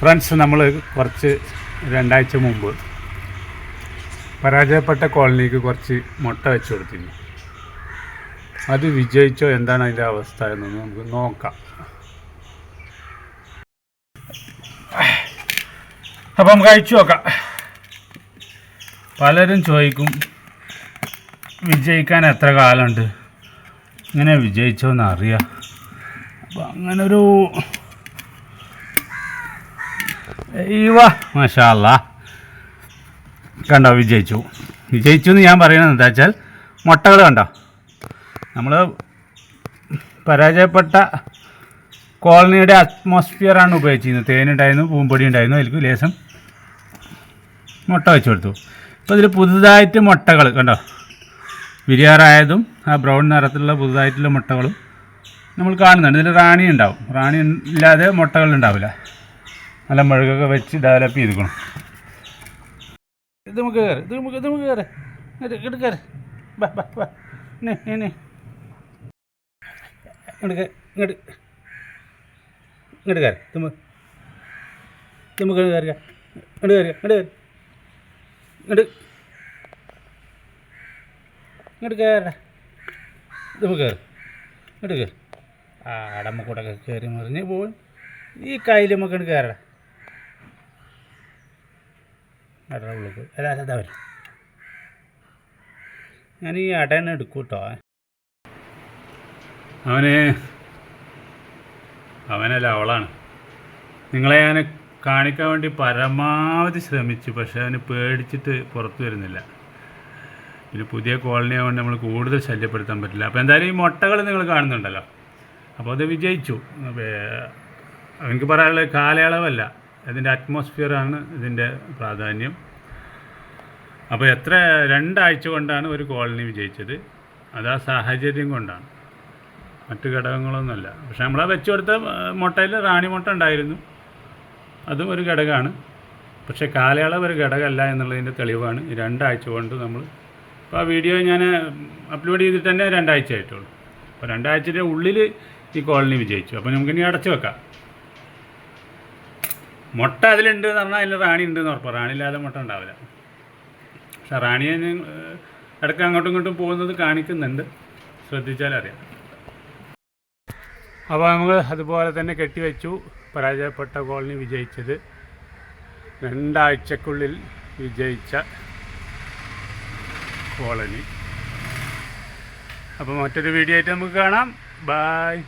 Friends നമ്മൾ കുറച്ച് രണ്ടാഴ്ച മുമ്പ് പരാജയപ്പെട്ട കോളനിക്ക് കുറച്ച് മുട്ട വെച്ച് കൊടുത്തിരുന്നു. അത് വിജയിച്ചോ എന്താണ് അതിന്റെ അവസ്ഥ എന്നൊന്ന് നമുക്ക് നോക്കാം. അപ്പം നമുക്ക് അയച്ചു നോക്കാം. പലരും ചോദിക്കും വിജയിക്കാൻ എത്ര കാലമുണ്ട്? ഇങ്ങനെ വിജയിച്ചോ എന്നറിയാം അപ്പം അങ്ങനൊരു മാഷാല്ല കണ്ടോ വിജയിച്ചു. വിജയിച്ചു എന്ന് ഞാൻ പറയുന്നത് എന്താ വെച്ചാൽ മുട്ടകൾ കണ്ടോ? നമ്മൾ പരാജയപ്പെട്ട കോളനിയുടെ അറ്റ്മോസ്ഫിയറാണ് ഉപയോഗിച്ചിരുന്നത്. തേനുണ്ടായിരുന്നു പൂമ്പൊടി ഉണ്ടായിരുന്നു അതിലേക്ക് ലേശം മുട്ട വെച്ച് കൊടുത്തു. അപ്പോൾ ഇതിൽ പുതുതായിട്ട് മുട്ടകൾ കണ്ടോ? വിരിയാറായതും ആ ബ്രൗൺ നിറത്തിലുള്ള പുതുതായിട്ടുള്ള മുട്ടകളും നമ്മൾ കാണുന്നുണ്ട്. ഇതിൽ റാണി ഉണ്ടാവും. റാണി ഇല്ലാതെ മുട്ടകൾ ഉണ്ടാവില്ല. നല്ല മുഴുകൊക്കെ വെച്ച് ഡെവലപ്പ് ചെയ്തിക്കണം ഇത് നമുക്ക് കയറി ഇത് നമുക്ക് ഇത് നമുക്ക് കയറി. ഇങ്ങോട്ട് കയറി. ബാ ബാ കയറി തുമ്പ തുമ്പ് കയറി കയറി ഇങ്ങോട്ട്. കയറി ഇങ്ങോട്ട് കയറി. ഇങ്ങോട്ട്. ഇങ്ങോട്ട് കയറ തുമ്പ് കയറി. ഇങ്ങോട്ട് കയറി. ആ അടമ്മ കൂടെ കയറി മറിഞ്ഞ് പോയി ഈ കയ്യിൽ നമുക്ക് കയറടാ. അടയുടെ അല്ല അതാ വരും. ഞാൻ ഈ അടേനെ എടുക്കും കേട്ടോ അവന് അവനല്ല അവളാണ്. നിങ്ങളെ ഞാൻ കാണിക്കാൻ വേണ്ടി പരമാവധി ശ്രമിച്ചു പക്ഷേ അവന് പേടിച്ചിട്ട് പുറത്തു വരുന്നില്ല. പിന്നെ പുതിയ കോളനി ആയതുകൊണ്ട് നമ്മൾ കൂടുതൽ ശല്യപ്പെടുത്താൻ പറ്റില്ല. അപ്പോൾ എന്തായാലും ഈ മുട്ടകൾ നിങ്ങൾ കാണുന്നുണ്ടല്ലോ. അപ്പോൾ അത് വിജയിച്ചു. എനിക്ക് പറയാനുള്ള കാലയളവല്ല. അതിന്റെ അറ്റ്മോസ്ഫിയറാണ് ഇതിന്റെ പ്രാധാന്യം. അപ്പോൾ എത്ര രണ്ടാഴ്ച കൊണ്ടാണ് ഒരു കോളനി വിജയിച്ചത്? അത് ആ സാഹചര്യം കൊണ്ടാണ്. മറ്റ് ഘടകങ്ങളൊന്നുമല്ല. പക്ഷെ നമ്മളാ വെച്ച് കൊടുത്ത മുട്ടയിൽ റാണി മുട്ട ഉണ്ടായിരുന്നു. അതും ഒരു ഘടകമാണ്. പക്ഷേ കാലയളവ് ഒരു ഘടകമല്ല എന്നുള്ളതിന്റെ തെളിവാണ്. രണ്ടാഴ്ച കൊണ്ട് നമ്മൾ ഇപ്പോൾ ആ വീഡിയോ ഞാൻ അപ്ലോഡ് ചെയ്തിട്ട് തന്നെ രണ്ടാഴ്ച ആയിട്ടുള്ളൂ അപ്പോൾ രണ്ടാഴ്ചയുടെ ഉള്ളിൽ ഈ കോളനി വിജയിച്ചു. അപ്പോൾ നമുക്കിനി അടച്ചു വെക്കാം. മുട്ട അതിലുണ്ട് എന്ന് പറഞ്ഞാൽ അതിൽ റാണി ഉണ്ട് എന്ന് ഉറപ്പാണ് റാണി ഇല്ലാതെ മുട്ട ഉണ്ടാവില്ല. പക്ഷെ റാണിയെ ഇടയ്ക്ക് അങ്ങോട്ടും ഇങ്ങോട്ടും പോകുന്നത് കാണിക്കുന്നുണ്ട്. ശ്രദ്ധിച്ചാൽ അറിയാം. അപ്പോൾ നമ്മൾ അതുപോലെ തന്നെ കെട്ടിവെച്ചു. പരാജയപ്പെട്ട കോളനി വിജയിച്ചത്. രണ്ടാഴ്ചക്കുള്ളിൽ വിജയിച്ച കോളനി അപ്പോൾ മറ്റൊരു വീഡിയോ ആയിട്ട് നമുക്ക് കാണാം. ബായ്